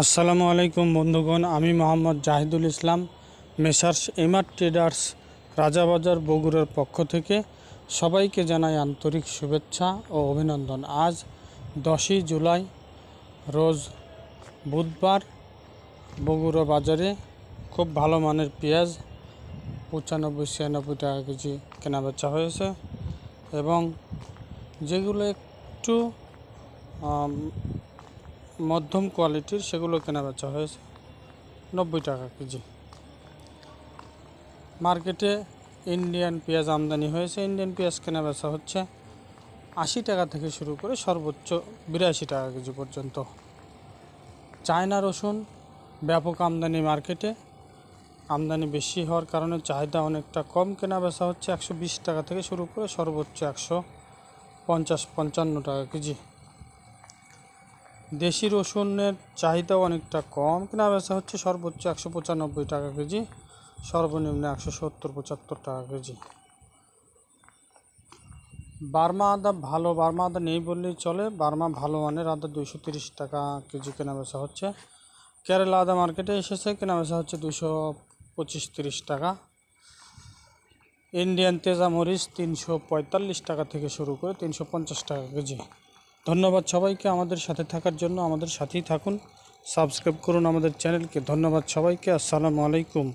আসসালামু আলাইকুম বন্ধুগণ, আমি Mohammad Zahidul Islam, messrs MR traders, Rajabazar বগুড়ার পক্ষ থেকে সবাইকে জানাই আন্তরিক শুভেচ্ছা ও অভিনন্দন। আজ দশই জুলাই, রোজ বুধবার বগুড়া বাজারে খুব ভালো মানের পেঁয়াজ পঁচানব্বই, ছিয়ানব্বই টাকা কেজি কেনাবেচা হয়েছে এবং যেগুলো একটু মধ্যম কোয়ালিটির সেগুলো কেনা বেচা হয়েছে। নব্বই টাকা কেজি। মার্কেটে ইন্ডিয়ান পেঁয়াজ আমদানি হয়েছে। ইন্ডিয়ান পেঁয়াজ কেনা বেচা হচ্ছে আশি টাকা থেকে শুরু করে সর্বোচ্চ বিরাশি টাকা কেজি পর্যন্ত। চায়না রসুন ব্যাপক আমদানি মার্কেটে। আমদানি বেশি হওয়ার কারণে চাহিদা অনেকটা কম। কেনা বেচা হচ্ছে একশো বিশ টাকা থেকে শুরু করে সর্বোচ্চ একশো পঞ্চাশ, পঞ্চান্ন টাকা কেজি। দেশি রসুনের চাহিদাও অনেকটা কম। কেনা বেচা হচ্ছে সর্বোচ্চ একশো পঁচানব্বই টাকা কেজি, সর্বনিম্ন একশো সত্তর পঁচাত্তর টাকা কেজি। বার্মা আদা ভালো, বার্মা আদা নেই বললেই চলে। বার্মা ভালো মানের আদা দুইশো তিরিশ টাকা কেজি কেনা বেচা হচ্ছে। কেরালা আদা মার্কেটে এসেছে, কেনা বেচা হচ্ছে দুশো পঁচিশ তিরিশ টাকা। ইন্ডিয়ান তেজা মরিচ তিনশো পঁয়তাল্লিশ টাকা থেকে শুরু করে তিনশো পঞ্চাশ টাকা কেজি। ধন্যবাদ সবাইকে আমাদের সাথে থাকার জন্য আমাদের সাথেই থাকুন। সাবস্ক্রাইব করুন আমাদের চ্যানেলকে। ধন্যবাদ সবাইকে। আসসালামু আলাইকুম।